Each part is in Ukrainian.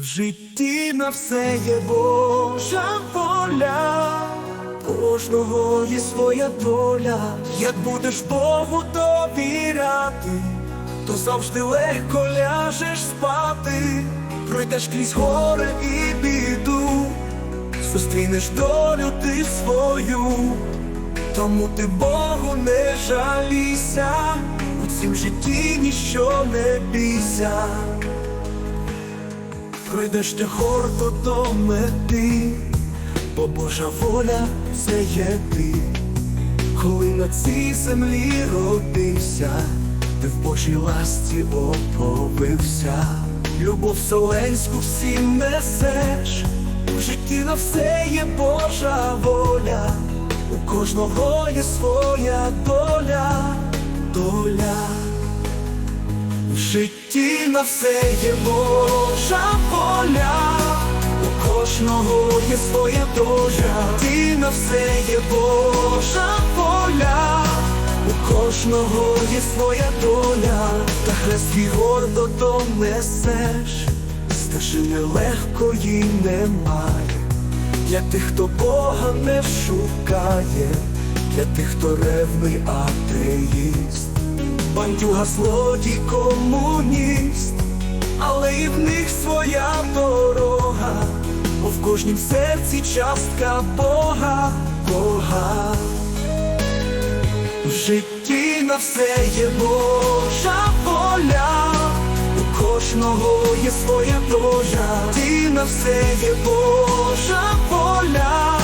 В житті на все є Божа воля, кожного є своя доля. Як будеш Богу довіряти, то завжди легко ляжеш спати, пройдеш крізь горе і біду, зустрінеш долю ти свою, тому ти Богу не жалійся, у цім житті ніщо не бійся. Пройдеш ти гордо до мети, бо Божа воля це є ти, коли на цій землі родився, ти в Божій ласті оповився, любов вселенську всім несеш, в житті на все є Божа воля, у кожного є своя доля, доля. Житті на все є Божа воля, у кожного є своя доля, Ти на все є Божа воля, у кожного є своя доля, та хрест твій гордо донесеш, стежини легкої немає, для тих, хто Бога не шукає, для тих, хто ревний атеїст бандюга злодій комуніст, але і в них своя дорога, бо в кожнім серці частка Бога, Бога. В житті на все є Божа воля, у кожного є своя доля, Ти на все є Божа воля,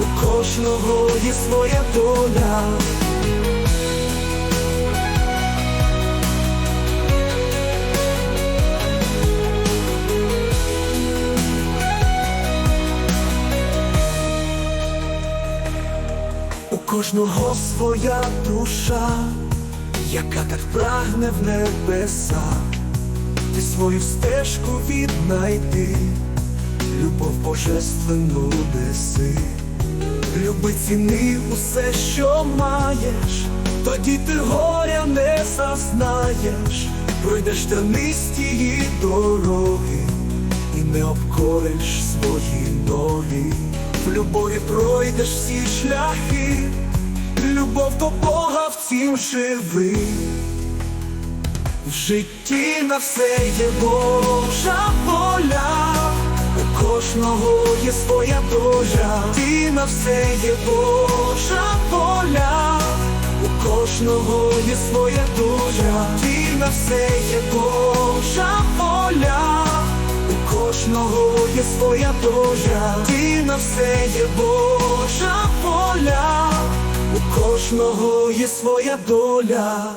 у кожного є своя доля. Кожного своя душа, яка так прагне в небеса, ти свою стежку віднайди, любов божественну неси, люби ціни усе, що маєш, тоді ти горя не зазнаєш, пройдеш тернисті дороги і не обкориш свої ноги. В любові пройдеш всі шляхи, любов до Бога в цім живи. В житті на все є Божа воля, у кожного є своя доля, Ти на все є Божа воля, у кожного є своя доля, Ти на все є Божа воля. У кожного є своя доля, ти на все є Божа воля, кожного є своя доля.